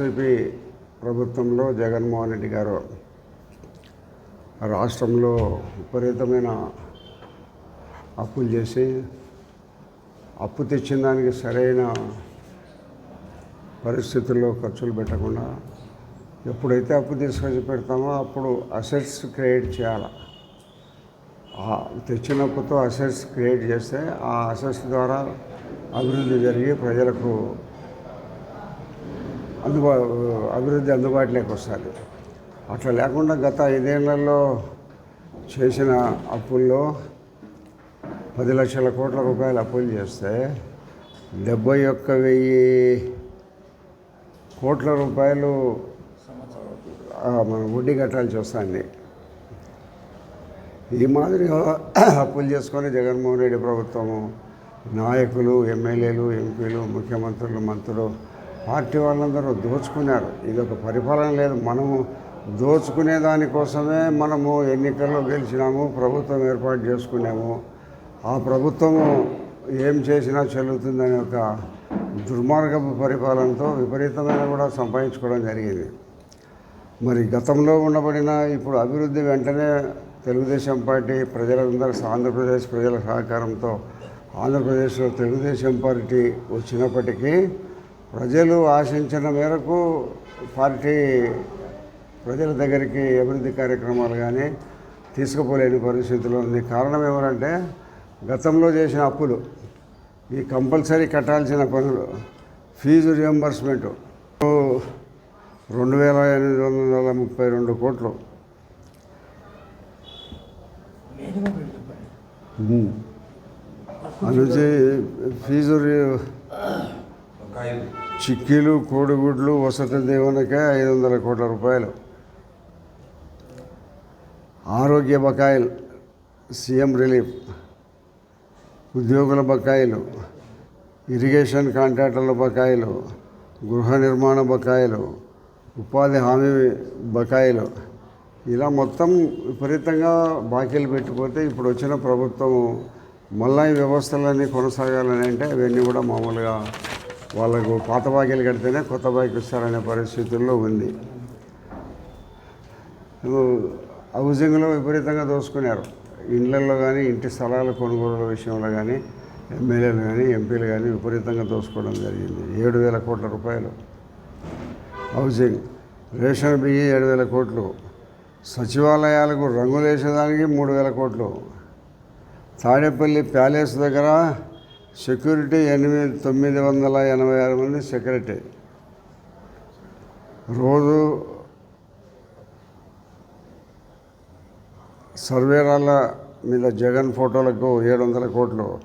వైఎస్ఆర్సీపీ ప్రభుత్వంలో జగన్మోహన్ రెడ్డి గారు రాష్ట్రంలో విపరీతమైన అప్పులు చేసి అప్పు తెచ్చిన దానికి సరైన పరిస్థితుల్లో ఖర్చులు పెట్టకుండా ఎప్పుడైతే అప్పు తీసుకొచ్చి పెడతామో అప్పుడు అసెట్స్ క్రియేట్ చేయాలి. తెచ్చిన అప్పుతో అసెట్స్ క్రియేట్ చేస్తే ఆ అసెట్స్ ద్వారా అభివృద్ధి జరిగి ప్రజలకు అందుబా అభివృద్ధి అందుబాటులోకి వస్తుంది. అట్లా లేకుండా గత ఐదేళ్ళలో చేసిన అప్పుల్లో పది లక్షల కోట్ల రూపాయలు అప్పులు చేస్తే డెబ్బై ఒక్క వెయ్యి కోట్ల రూపాయలు మనం వడ్డీ కట్టాల్సి వస్తుంది. ఈ మాదిరిగా అప్పులు చేసుకొని జగన్మోహన్ రెడ్డి ప్రభుత్వము నాయకులు ఎమ్మెల్యేలు ఎంపీలు ముఖ్యమంత్రులు మంత్రులు పార్టీ వాళ్ళందరూ దోచుకున్నారు. ఇది ఒక పరిపాలన లేదు. మనము దోచుకునే దానికోసమే మనము ఎన్నికల్లో గెలిచినాము ప్రభుత్వం ఏర్పాటు చేసుకున్నాము. ఆ ప్రభుత్వము ఏం చేసినా చెల్లుతుందనే ఒక దుర్మార్గపు పరిపాలనతో విపరీతమైన కూడా సంపాదించుకోవడం జరిగింది. మరి గతంలో ఉండబడిన ఇప్పుడు అభివృద్ధి వెంటనే తెలుగుదేశం పార్టీ ప్రజలందరూ ఆంధ్రప్రదేశ్ ప్రజల సహకారంతో ఆంధ్రప్రదేశ్లో తెలుగుదేశం పార్టీ వచ్చినప్పటికీ ప్రజలు ఆశించిన మేరకు పార్టీ ప్రజల దగ్గరికి అభివృద్ధి కార్యక్రమాలు కానీ తీసుకుపోలేని పరిస్థితిలో ఉంది. కారణం ఎవరంటే గతంలో చేసిన అప్పులు ఈ కంపల్సరీ కట్టాల్సిన పనులు ఫీజు రియంబర్స్మెంటు రెండు వేల ఎనిమిది వందల ముప్పై రెండు కోట్లు. అందుచి ఫీజు రి- చిక్కీలు కోడిగుడ్లు వసతి దీవెనకే ఐదు వందల కోట్ల రూపాయలు. ఆరోగ్య బకాయిలు సీఎం రిలీఫ్. ఉద్యోగుల బకాయిలు ఇరిగేషన్ కాంట్రాక్టర్ల బకాయిలు గృహ నిర్మాణ బకాయిలు ఉపాధి హామీ బకాయిలు. ఇలా మొత్తం విపరీతంగా బాకీలు పెట్టిపోతే ఇప్పుడు వచ్చిన ప్రభుత్వం మళ్ళా ఈ వ్యవస్థలన్నీ కొనసాగాలని అంటే అవన్నీ కూడా మామూలుగా వాళ్ళకు పాత బాకీలు కడితేనే కొత్త బాకీ ఇస్తారనే పరిస్థితుల్లో ఉంది. హౌసింగ్లో విపరీతంగా దోసుకున్నారు. ఇండ్లలో కానీ ఇంటి స్థలాల కొనుగోలు విషయంలో కానీ ఎమ్మెల్యేలు కానీ ఎంపీలు కానీ విపరీతంగా దోసుకోవడం జరిగింది. ఏడు వేల కోట్ల రూపాయలు. హౌసింగ్ రేషన్ బియ్యం ఏడు వేల కోట్లు. సచివాలయాలకు రంగులు వేసేదానికి మూడు వేల కోట్లు. తాడేపల్లి ప్యాలెస్ దగ్గర సెక్యూరిటీ ఎనిమిది తొమ్మిది వందల ఎనభై ఆరు మంది సెక్యూరిటీ. రోజు సర్వేరాల మీద జగన్ ఫోటోలకు ఏడు వందల కోట్లు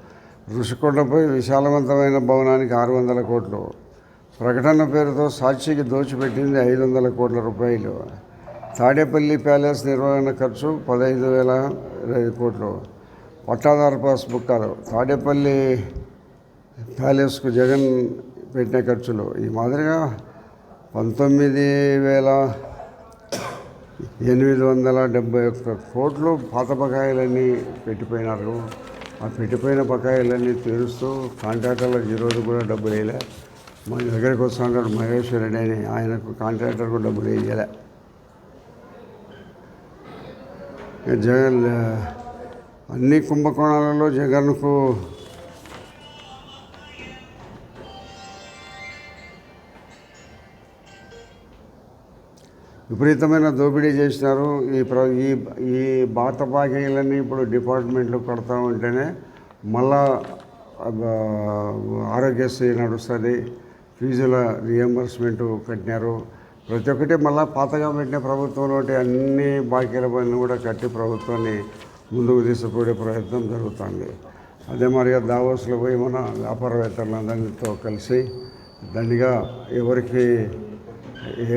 ఋషికొండపై విశాలవంతమైన భవనానికి ఆరు వందల కోట్లు. ప్రకటన పేరుతో సాక్షికి దోచిపెట్టింది ఐదు వందల కోట్ల రూపాయలు. తాడేపల్లి ప్యాలెస్ నిర్వహణ ఖర్చు పదహైదు వేల ఇరవై కోట్లు. పట్టాదారు పాస్బుక్ బుక్కాలు తాడేపల్లి ప్యాలెస్కు జగన్ పెట్టిన ఖర్చులు. ఈ మాదిరిగా పంతొమ్మిది వేల ఎనిమిది వందల డెబ్బై ఒక్క కోట్లు పాత బకాయిలన్నీ పెట్టిపోయినారు. ఆ పెట్టిపోయిన బకాయిలన్నీ తీరుస్తూ కాంట్రాక్టర్లకు ఈరోజు కూడా డబ్బులు వేయలే. మా దగ్గరికి వస్తున్నాడు మహేశ్వర్ రెడ్డి అని ఆయనకు కాంట్రాక్టర్కు డబ్బులు వేయలే. జగన్ అన్ని కుంభకోణాలలో జగన్కు విపరీతమైన దోపిడీ చేసినారు. ఈ ప్ర ఈ ఈ బాత బాకీలన్నీ ఇప్పుడు డిపార్ట్మెంట్లు కడతా ఉంటేనే మళ్ళా ఆరోగ్యశ్రీ నడుస్తుంది. ఫీజుల రియంబర్స్మెంట్ కట్టినారు. ప్రతి ఒక్కటి మళ్ళీ పాతగా పెట్టిన ప్రభుత్వంలో అన్ని బాకీల పనులు కూడా కట్టి ప్రభుత్వాన్ని ముందుకు తీసుకుపోయే ప్రయత్నం జరుగుతుంది. అదే మరిగా దావోస్లో పోయి మన వ్యాపారవేత్తలందరితో కలిసి దండిగా ఎవరికి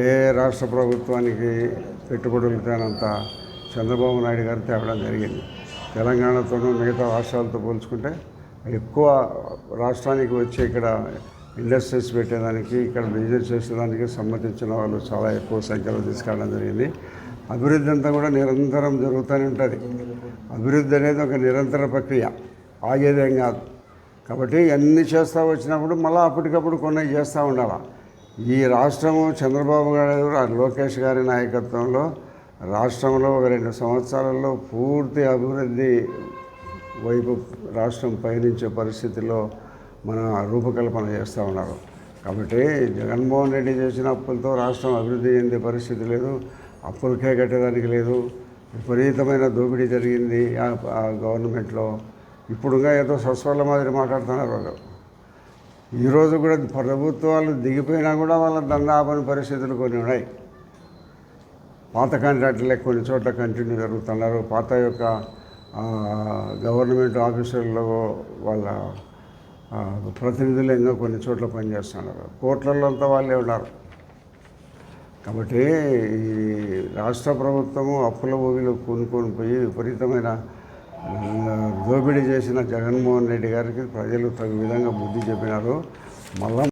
ఏ రాష్ట్ర ప్రభుత్వానికి పెట్టుబడులు తేనంత చంద్రబాబు నాయుడు గారు తేవడం జరిగింది. తెలంగాణతోనూ మిగతా రాష్ట్రాలతో పోల్చుకుంటే ఎక్కువ రాష్ట్రానికి వచ్చి ఇక్కడ ఇండస్ట్రీస్ పెట్టేదానికి ఇక్కడ బిజినెస్ చేసేదానికి సంబంధించిన వాళ్ళు చాలా ఎక్కువ సంఖ్యలో తీసుకురావడం జరిగింది. అభివృద్ధి అంతా కూడా నిరంతరం జరుగుతూనే ఉంటుంది. అభివృద్ధి అనేది ఒక నిరంతర ప్రక్రియ. ఆగేదేం కాదు. కాబట్టి అన్ని చేస్తూ వచ్చినప్పుడు మళ్ళీ అప్పటికప్పుడు కొన్ని చేస్తూ ఉండాలి. ఈ రాష్ట్రము చంద్రబాబు గారు లోకేష్ గారి నాయకత్వంలో రాష్ట్రంలో ఒక రెండు సంవత్సరాలలో పూర్తి అభివృద్ధి వైపు రాష్ట్రం పయనించే పరిస్థితిలో మన రూపకల్పన చేస్తూ ఉన్నారు. కాబట్టి జగన్మోహన్ రెడ్డి చేసిన అప్పులతో రాష్ట్రం అభివృద్ధి చెందే పరిస్థితి లేదు. అప్పులకే కట్టడానికి లేదు. విపరీతమైన దోపిడీ జరిగింది ఆ గవర్నమెంట్లో. ఇప్పుడుగా ఏదో సస్వాళ్ళ మాదిరి మాట్లాడుతున్నారు వాళ్ళు. ఈరోజు కూడా ప్రభుత్వాలు దిగిపోయినా కూడా వాళ్ళ దందా పరిస్థితులు కొన్ని ఉన్నాయి. పాత కాంట్రాక్టులే కొన్ని చోట్ల కంటిన్యూ జరుగుతున్నారు. పాత యొక్క గవర్నమెంట్ ఆఫీసుల్లో వాళ్ళ ప్రతినిధులు ఇంకా కొన్ని చోట్ల పనిచేస్తున్నారు. కోట్లలో అంతా వాళ్ళే ఉన్నారు. కాబట్టి ఈ రాష్ట్ర ప్రభుత్వము అప్పుల ఊబిలో కూనుకొని పోయి విపరీతమైన దోపిడీ చేసిన జగన్మోహన్ రెడ్డి గారికి ప్రజలు తగు విధంగా బుద్ధి చెప్పినారు. మళ్ళా